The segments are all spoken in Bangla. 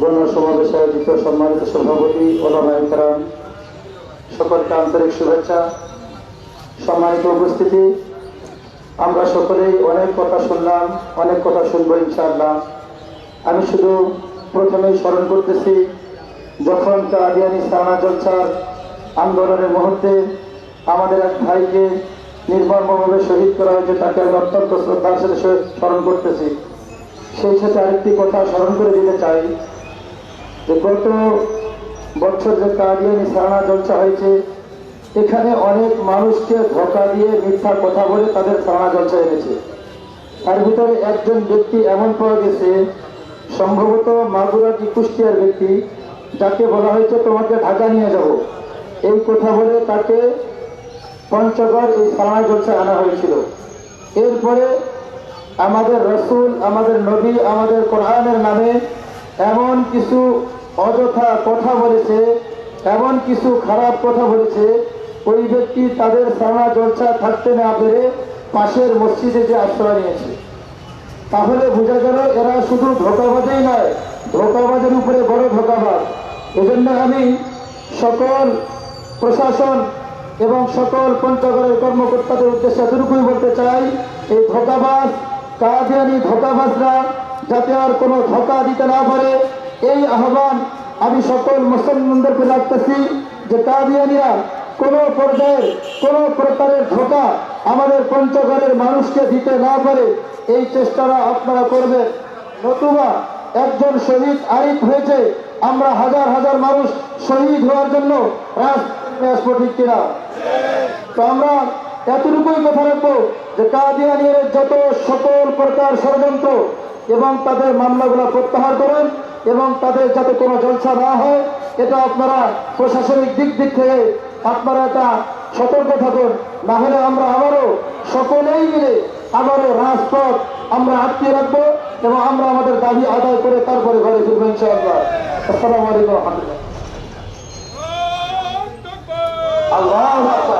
গণ সমাবেশে আয়োজিত সম্মানিত সভাপতি, ওলামা সকলকে আন্তরিক শুভেচ্ছা। সম্মানিত উপস্থিতি, আমরা সকলেই অনেক কথা শুনলাম, অনেক কথা শুনব ইনশাআল্লাহ। আমি শুধু প্রথমেই স্মরণ করতেছি, যখন কাদিয়ানি সানা জলসার আন্দোলনের মুহূর্তে আমাদের এক ভাইকে নির্মমভাবে শহীদ করা হয়েছে, তাকে আমি অত্যন্ত শ্রদ্ধার সাথে স্মরণ করতেছি। সেই সাথে আরেকটি কথা স্মরণ করে দিতে চাই যে গত বছর যে কাদিয়ানি সারানা জলসা হয়েছে, এখানে অনেক মানুষকে ধোকা দিয়ে মিথ্যা কথা বলে তাদের সারানা জলসা এনেছে। তার ভিতরে একজন ব্যক্তি এমন পাওয়া গেছে, সম্ভবত মাগুরা কি কুষ্টিয়ার ব্যক্তি, যাকে বলা হয়েছে, তোমাকে ঢাকা নিয়ে যাব। এই কথা বলে তাকে পঞ্চগড় এই সালানা জলসায় আনা হয়েছিল। এরপরে আমাদের রসুল, আমাদের নবী, আমাদের কোরআনের নামে এমন কিছু অযথা কথা বলেছে, এমন কিছু খারাপ কথা বলেছে, ওই ব্যক্তি তাদের সানা জলসা থাকতে না পেরে পাশের মসজিদে যে আশ্রয় নিয়েছে। তাহলে বোঝা গেল এরা শুধু ধোকাবাজেই নয়, ধোকাবাজের উপরে বড় ধোকাবাজ। এজন্য আমি সকল প্রশাসন এবং সকল পঞ্চগড়ের কর্মকর্তাদের উদ্দেশ্যে এতটুকুই বলতে চাই, এই ধোকাবাজ কাদিয়ানি ধোকাবাজরা যাতে আর কোনো ধোকা দিতে না পারে, এই আহ্বান আমি সকল মুসলমানদেরকে রাখতেছি যে কাদিয়ানিরা কোনো পর্যায়ের কোনো প্রকারের ধোকা আমাদের পঞ্চগড়ের মানুষকে দিতে না পারে, এই চেষ্টাটা আপনারা করবেন। নতুবা একজন শহীদ আরিফ হয়েছে, আমরা হাজার হাজার মানুষ শহীদ হওয়ার জন্য ঠিক কিনা তো আমরা এতটুকুই কথা রাখব যে কাদিয়ানির যত সকল প্রকার ষড়যন্ত্র এবং তাদের মামলাগুলো প্রত্যাহার করেন এবং তাদের যাতে কোনো জলসা না হয়, এটা আপনারা প্রশাসনিক দিক দিক থেকে আপনারা এটা সতর্ক থাকুন। না হলে আমরা আবারও সকলেই মিলে আবারও রাজপথ আমরা আটকে রাখব এবং আমরা আমাদের দাবি আদায় করে তারপরে ঘরে ফিরবো ইনশাআল্লাহ। আসসালামু আলাইকুম আল্লাহ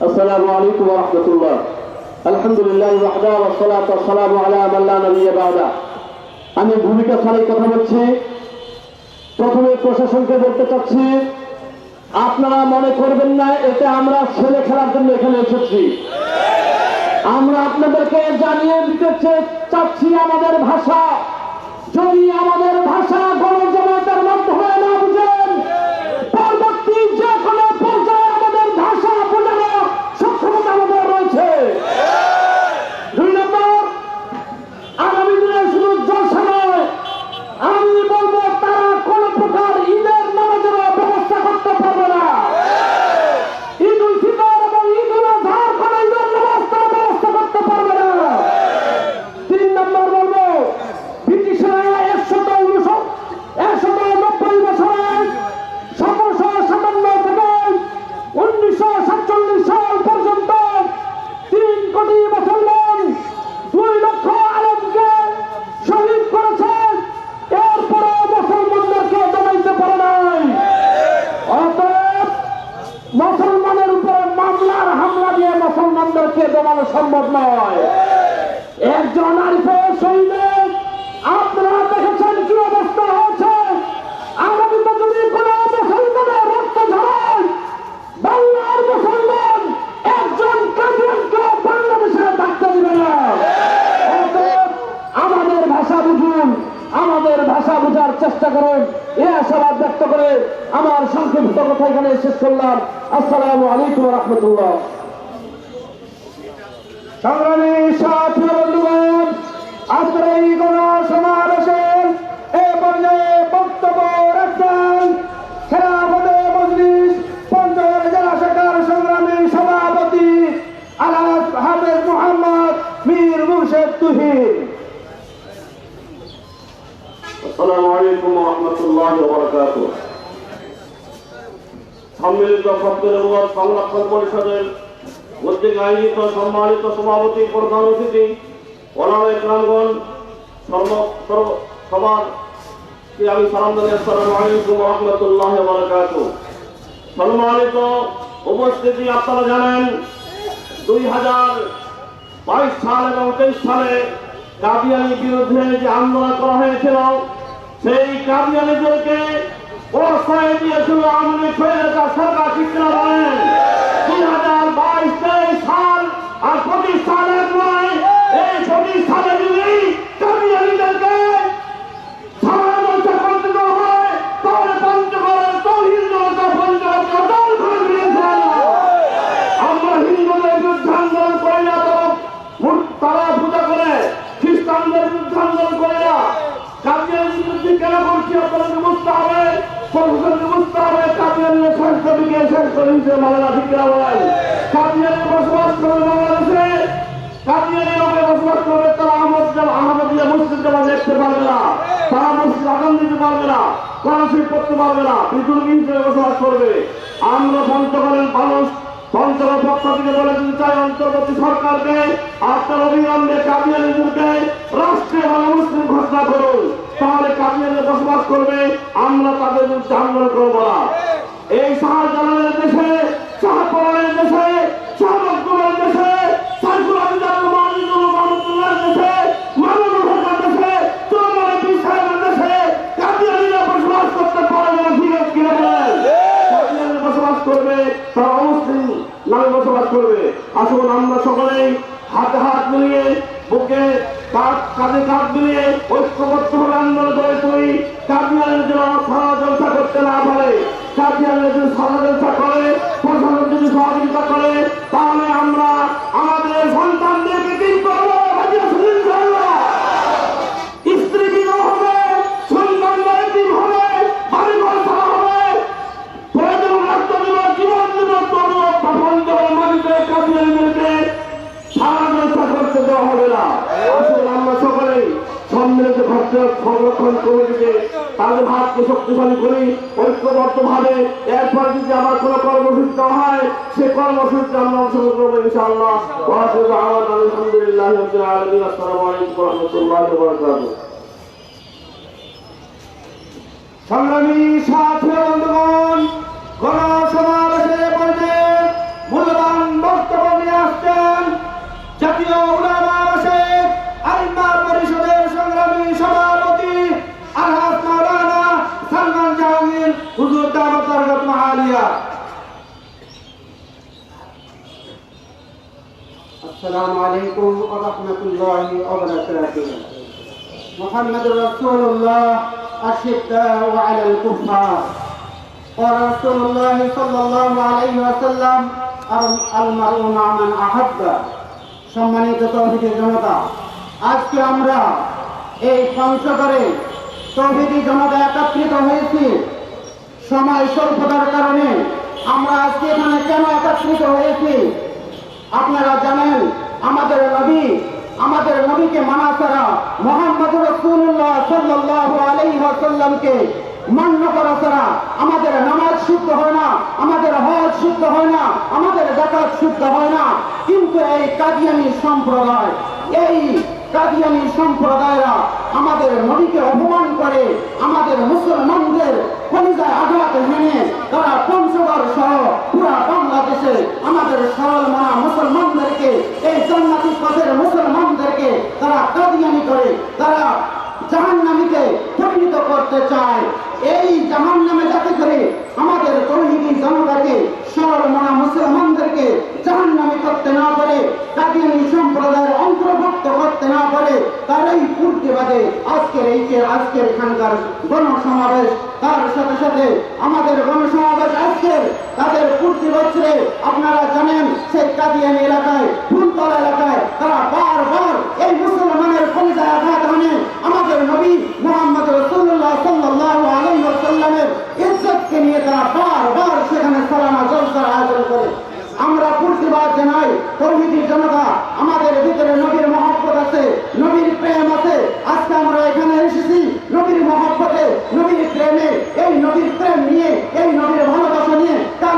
السلام عليكم ورحمة الله الحمد لله وحده والصلاة والسلام على من لا نبي بعده আমি ভূমিকা ছাড়াই কথা বলছি প্রথমে প্রশাসনকে বলতে চাচ্ছি আপনারা মনে করবেন না এতে আমরা ছেলে খেলার জন্য এখানে এসেছি আমরা আপনাদেরকে জানিয়ে দিতে চে- চাচ্ছি আমাদের ভাষা যদি আমাদের মুসলমানদেরকে দমানো সম্ভব নয়। একজন সঙ্গে আপনারা দেখেছেন কি অবস্থা হয়েছে? আগামীতে যদি কোনো আমাদের ভাষা বুঝুন, আমাদের ভাষা বোঝার চেষ্টা করে আমার সংক্ষিপ্ত কথা এখানে শেষ করলাম। আসসালামু আলাইকুম রহমতুল্লাহ। সংগ্রামী সাথী বন্ধুগণ আজকের এই গণ সমাবেশের এ পর্যায়ে বক্তব্য রাখবেন খেলাফতে মজলিস, পঞ্চগড় জেলা শাখার সংগ্রামী সভাপতি আলাস হাফেজ মোহাম্মদ মীর মুর্শেদ সত্যনগর সংরক্ষণ পরিষদের কর্তৃক আয়োজিত সম্মানিত সভাপতি প্রধান অতিথি ওলামা সবার আমি সালাম আলাইকুম রাহমাতুল্লাহি সম্মানিত উপস্থিতি আপনারা জানেন, দুই হাজার বাইশ সাল এবং তেইশ সালে কাদিয়ানির বিরুদ্ধে যে আন্দোলন করা হয়েছিল, সেই কাদিয়ানিদেরকে দিয়েছিল আওয়ামী লীগ সরকার ঠিক কিনা বলেন, দুই হাজার বাইশ তেইশ সাল আর পঁচিশ সালের নয় এই পঁচিশ সালে যদি কাদিয়ানিদেরকে সাধারণত করতে না হয় তাহলে পঞ্চগড়ের তহিদ জনতা পঞ্চগড়কে অটল করে দিয়েছেন আমরা হিন্দুদের বিরুদ্ধে আন্দোলন করি না তো মূর- তারা পূজা করে খ্রিস্টানদের বিরুদ্ধে আন্দোলন করে না কাজিয়ার বিরুদ্ধে কেন করছি আপনাদেরকে বুঝতে হবে প্রফেসরকে বুঝতে হবে কাজিয়ানের সংস্কৃতিকে সংস্কৃতি হিসেবে মানে না বলেন কাজিয়ানে বসবাস করে বাংলাদেশে। কাজিয়ানি লোকে বসবাস করবে তারা আহমদ আহমদিয়া মুসলিম জামা দেখতে পারবে না। তারা মুসলিম আগাম দিতে পারবে না। স্কলারশিপ করতে পারবে না। বিদ্যুৎ হিসেবে বসবাস করবে। আমরা পঞ্চগড়ের মানুষ পঞ্চগড় পক্ষ থেকে বলে চাই, অন্তর্বর্তী সরকারকে আপনার অবিলম্বে কাবিয়ানিদেরকে রাষ্ট্রীয় মুসলিম ঘোষণা করুন। তাহলে কাবিয়ানে বসবাস করবে, আমরা তাদের বিরুদ্ধে করব না। এই শাহজালালের দেশে শাহপরানের দেশে শাহমকদুমের দেশে সাইফুল আবিদার মালিকুল রহমতুল্লাহর দেশে পীর বসবাস করতে পারবে না বসবাস করবে, তারা অমুসলিম নামে বসবাস করবে। আসুন আমরা সকলেই হাতে হাত মিলিয়ে, বুকে কাঁধ, কাঁধে মিলিয়ে ঐক্যবদ্ধ হয়ে আন্দোলন করে তুই কাদিয়ানের যদি সারা জলসা করে প্রশাসন যদি সহযোগিতা করে তাহলে আমরা আমাদের সন্তানদেরকে কি করব হাজিরা শুনুন ইনশাআল্লাহ। স্ত্রী বিবাহ হবে সন্তানদের দিন হবে বাড়ি ঘর ছাড়া হবে প্রয়োজন রক্ত দিব জীবন দিব তবুও বন্ধ মাটিতে কাটিয়ে দিতে সারা ব্যবস্থা করতে দেওয়া হবে না আসলে আমরা সকলেই ভক্ত সংরক্ষণ কমিটিকে তাদের হাতকে শক্তিশালী করি ঐক্যবদ্ধ ভাবে এরপর যদি আমার কোনো কর্মসূচি হয়, সে কর্মসূচিতে আমরা অংশগ্রহণ করব আলহামদুলিল্লাহ সংগ্রামী সাথী, বন্ধুগণ السلام عليكم ورحمة الله وبركاته محمد رسول الله الشداء على الكفار ورسول الله صلى الله عليه وسلم المرء مع من أحب সম্মানিত তৌহিদি জনতা আজকে আমরা এই পঞ্চগড়ে তৌহিদি জনতা একত্রিত হয়েছি সময় স্বল্পতার কারণে আমরা আজকে এখানে কেন একত্রিত হয়েছি আপনারা জানেন, আমাদের নবী, আমাদের নবীকে মানা ছাড়া মোহাম্মদ রসুল্লাহ সাল্লাহ আলাইহি ওয়াসাল্লামকে মান্য করা ছাড়া আমাদের নামাজ শুদ্ধ হয় না, আমাদের হজ শুদ্ধ হয় না, আমাদের জাকাত শুদ্ধ হয় না। কিন্তু এই কাদিয়ানি সম্প্রদায়, এই কাদিয়ানি সম্প্রদায়রা আমাদের নবীকে অপমান করে, আমাদের মুসলমানদের কলিজায় আঘাত হেনে তারা পঞ্চগড় সহ পুরা বাংলাদেশে আমাদের সরল মানা মুসলমানদেরকে এই জান্নাতি পথের মুসলমানদেরকে তারা কাদিয়ানি করে তারা জাহান্নামীতে পরিণত করতে চায় এই জাহান্নামে যাতে করে আমাদের তৌহিদি জনতাকে সরল মনা মুসলমানদেরকে জাহান্নামী করতে না পারে কাদিয়ানি সম্প্রদায়ের অন্তর্ভুক্ত করতে না পারে তারাই পূর্তিবাদে আজকের এই যে আজকের এখানকার গণসমাবেশ, তার সাথে সাথে আমাদের গণসমাবেশ আজকের তাদের পূর্তি বছরে আপনারা জানেন, সেই কাদিয়ানি এলাকায় ফুলতলা এলাকায় তারা বারবার এই মুসলমানের কলিজায় আঘাত আনে আমাদের নবী মোহাম্মদ রসুল্লাহ সাল্লাহ আলাইহি ওয়াসাল্লামের ইজ্জতকে নিয়ে তারা বারবার সেখানে সালানা জলসার আয়োজন করে। আমরা প্রতিবাদ জানাই তৌহিদি জনতা আমাদের ভিতরে নবীর মহব্বত আছে নবীর প্রেম আছে আজকে আমরা এখানে এসেছি নবীর মহব্বতে নবীর প্রেমে এই নবীর প্রেম নিয়ে এই নবীর ভালোবাসা নিয়ে কাল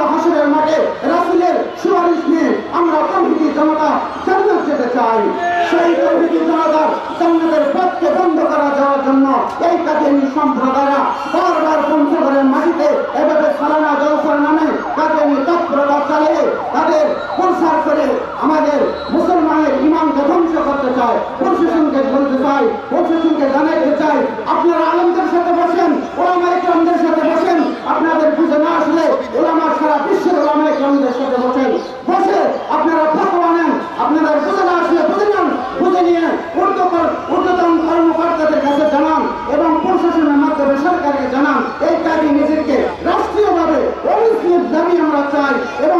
সম্প্রদায়রা বারবার পঞ্চগড়ের মাটিতে এভাবে সালানা জলসার নামে কাজে তৎপরতা চালিয়ে তাদের প্রসার করে আমাদের মুসলমানের ইমানকে ধ্বংস করতে চায় প্রশাসনকে বলতে চাই প্রশাসনকে জানাইতে চাই আপনারা আলমদের সাথে বসেন ওলামা ইকরামদের সাথে বসেন আপনাদের বুঝে না আসলে ওলামা সারা বিশ্বের ওলামা ইকরামদের সাথে বসেন বসে আপনারা ফতোয়া নেন আপনারা বুঝে না আসলে বুঝে নেন বুঝে নিয়ে ঊর্ধ্বতন ঊর্ধ্বতন কর্মকর্তাদের কাছে জানান এবং প্রশাসনের মাধ্যমে সরকারকে জানান এই কাজে নিজেকে রাষ্ট্রীয়ভাবে অমুসলিম দাবি আমরা চাই এবং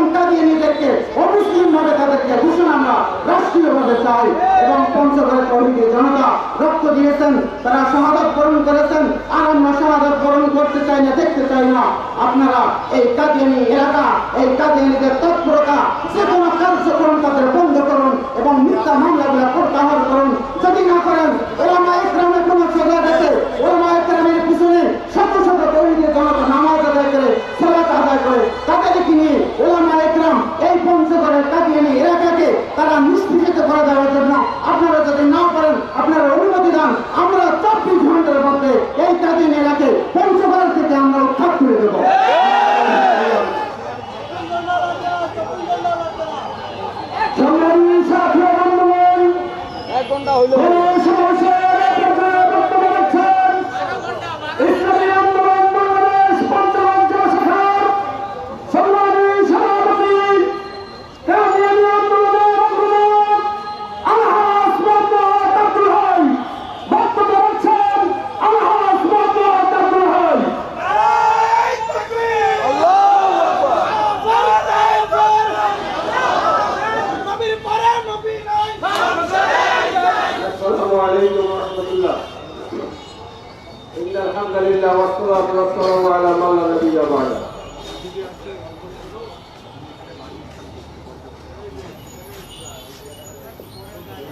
নিজেকে অমুসলিম ভাবে তাদেরকে ঘোষণা আমরা রাষ্ট্রীয়ভাবে চাই এবং পঞ্চগড়ের কমিটি জনতা রক্ত দিয়েছেন, তারা শাহাদত বরণ করেছেন, আর আমরা শাহাদত বরণ করতে চাই না, দেখতে চাই না। আপনারা এই কাদিয়ানি এলাকা, এই কাদিয়ানিদের তৎপরতা যে কোনো কার্যক্রম তাদের বন্ধ করুন এবং মিথ্যা মামলাগুলো প্রত্যাহার করুন। যদি না করেন ورحمة الله إن الحمد لله والصلاة والسلام على من لا نبي بعده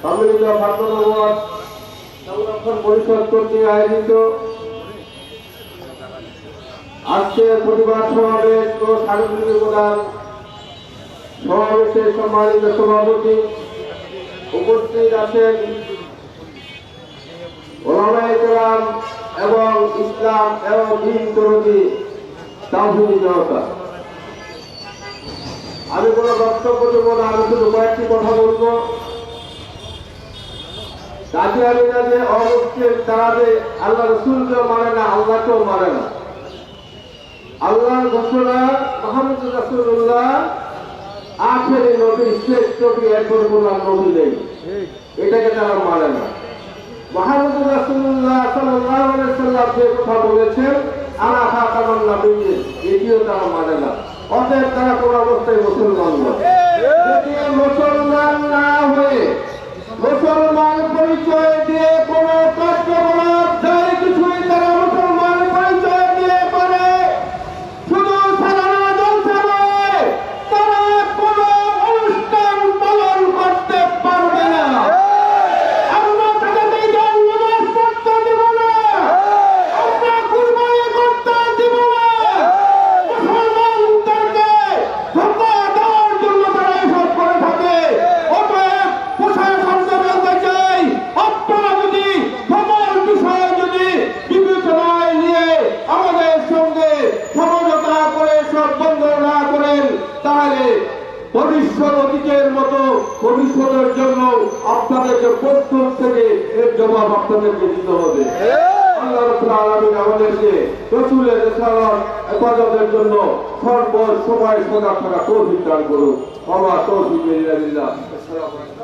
সম্মিলিত ভারতবর্ষ সংরক্ষণ পরিষদ কর্তৃক আয়োজিত আজকের প্রতিবাদ সমাবেশ ও সাংস্কৃতিক প্রদান সমাবেশের সম্মানিত সভাপতি উপস্থিত আছেন ওলামায়ে কেরাম এবং ইসলাম এবং দিন তরুণী তাহিনী জনতা আমি কোনো বক্তব্য দেব না, আমি শুধু কয়েকটি কথা বলব। মানে মানে ঘোষণা, মোহাম্মদ রাসূলুল্লাহ, আখেরি নবী নেই। এটাকে তারা মানে না। মোহাম্মদ রাসূলুল্লাহ সাল্লাল্লাহু আলাইহি সাল্লাম যে কথা বলেছেন আনা খাতামুন নবিয়্যিন এটিও তারা মানে না। অতএব তারা কোন অবস্থায় মুসলমান না যদি মুসলমান না হয়ে মুসলমান পরিচয় দিয়ে কোন কার্যকলাপ যাই কিছুই তারা মুসলমান পরিচয় দিয়ে করে শুধু সালানা জলসা নয় তারা কোন অনুষ্ঠান পালন করতে পারবে না আমরা তাদেরকে ঈদের নামাজ পড়তে দেব না আমরা কুরবানি করতে দেব না মুসলমানদেরকে ধোঁকা দেওয়ার জন্য তারা এসব করে থাকে অতএব প্রশাসনকে বলতে চাই আপনারা যদি সকল বিষয়ে যদি বিবেচনায় নিয়ে আমাদের সঙ্গে সমঝোতা করে সব বন্ধ না করেন তাহলে ভবিষ্যৎ অতীতের মতো ভবিষ্যতের জন্য আপনাদেরকে প্রস্তুত থেকে এর জবাব আপনাদেরকে দিতে হবে। আল্লাহ আমাদেরকে জন্য সর্ব সময় সদা থাকা তৌফিক দান করুন। আমার আলাইকুম